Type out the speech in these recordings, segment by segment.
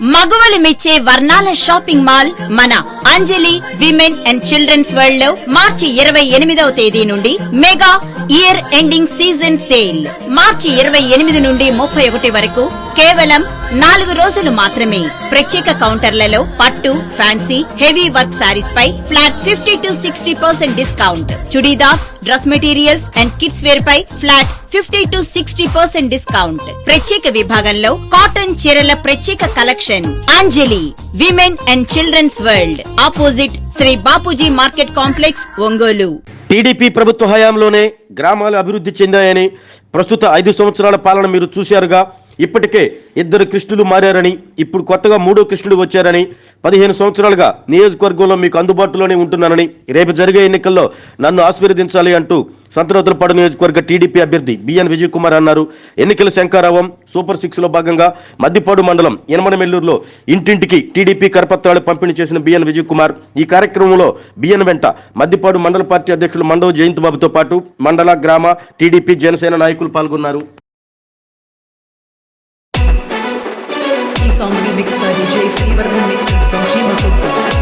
మగవలు మెచ్చే వర్ణాల shopping mall మన అంజలి విమెన్ అండ్ చిల్డ్రన్స్ వరల్డ్లో మార్చి ఇరవై ఎనిమిదవ తేదీ నుండి mega year ending season sale. మార్చి ఇరవై ఎనిమిది నుండి ముప్పై ఒకటి వరకు కేవలం నాలుగు రోజులు మాత్రమే. ప్రత్యేక కౌంటర్లలో పట్టు fancy heavy work sarees pi flat fifty to sixty percent discount. Churidars dress materials and kids wear pi flat fifty to sixty percent discount. ప్రత్యేక విభాగంలో కాటన్ చీరల ప్రత్యేక collection. Anjali women and children's world. Opposite Shri Bapuji market complex Ongole. TDP ప్రభుత్వ హయాంలోనే గ్రామాలు అభివృద్ధి చెందాయని ప్రస్తుత ఐదు సంవత్సరాల పాలన మీరు చూశారుగా. ఇప్పటికే ఇద్దరు కృష్ణులు మారారని ఇప్పుడు కొత్తగా మూడో కృష్ణుడు వచ్చారని పదిహేను సంవత్సరాలుగా నియోజకవర్గంలో మీకు అందుబాటులోనే ఉంటున్నానని రేపు జరిగే ఎన్నికల్లో నన్ను ఆశీర్వదించాలి అంటూ సంతనోతులపాడు నియోజకవర్గ టీడీపీ అభ్యర్థి బిఎన్ విజయ్ కుమార్ అన్నారు. ఎన్నికల శంకారావం సూపర్ సిక్స్లో భాగంగా మద్దిపాడు మండలం యనమనమెల్లూరులో ఇంటింటికి టీడీపీ కరపత్రాలు పంపిణీ చేసిన బిఎన్ విజయ్ కుమార్ ఈ కార్యక్రమంలో బిఎన్ వెంట మద్దిపాడు మండల పార్టీ అధ్యక్షులు మండవ జయంత్ బాబుతో పాటు మండల గ్రామ టీడీపీ జనసేన నాయకులు పాల్గొన్నారు. song remixed by DJ Seaver who mixes from Chima Chukka.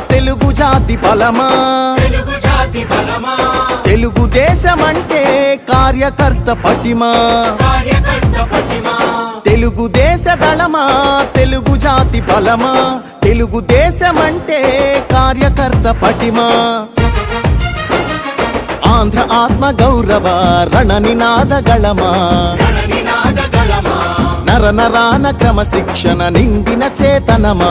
Telugu జాతి బలమా? తెలుగుదేశమంటే కార్యకర్త పటిమా? తెలుగుదేశ దళమా? తెలుగు జాతి బలమా? తెలుగుదేశమంటే కార్యకర్త పటిమా? ఆంధ్ర ఆత్మ గౌరవ రణ నినాద గళమా? నర నరాన క్రమశిక్షణ నిండిన చేతనమా?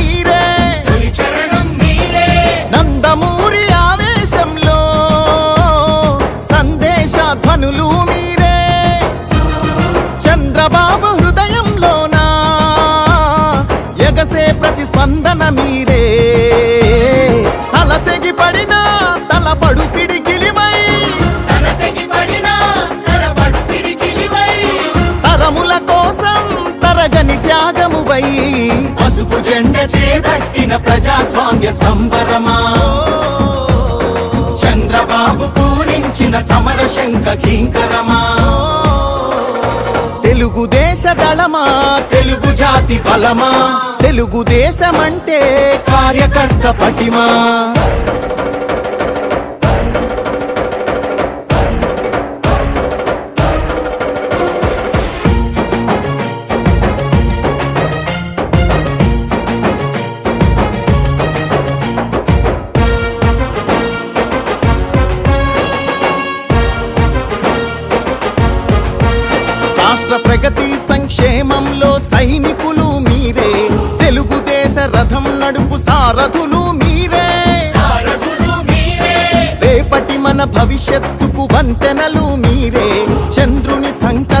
తల పడు పిడికిలివై తరముల కోసం తరగని త్యాగమువై. పసుపు జెండ చేపట్టిన ప్రజాస్వామ్య సంబరమా. చంద్రబాబు పూరించిన సమర శంఖ కింకరమా తెలుగుదేశ దళమా తెలుగు జాతి బలమా. తెలుగుదేశమంటే కార్యకర్త పటిమా. సారథులు మీరే. రేపటి మన భవిష్యత్తుకు వంతెనలు మీరే. చంద్రుని సంకల్పానికి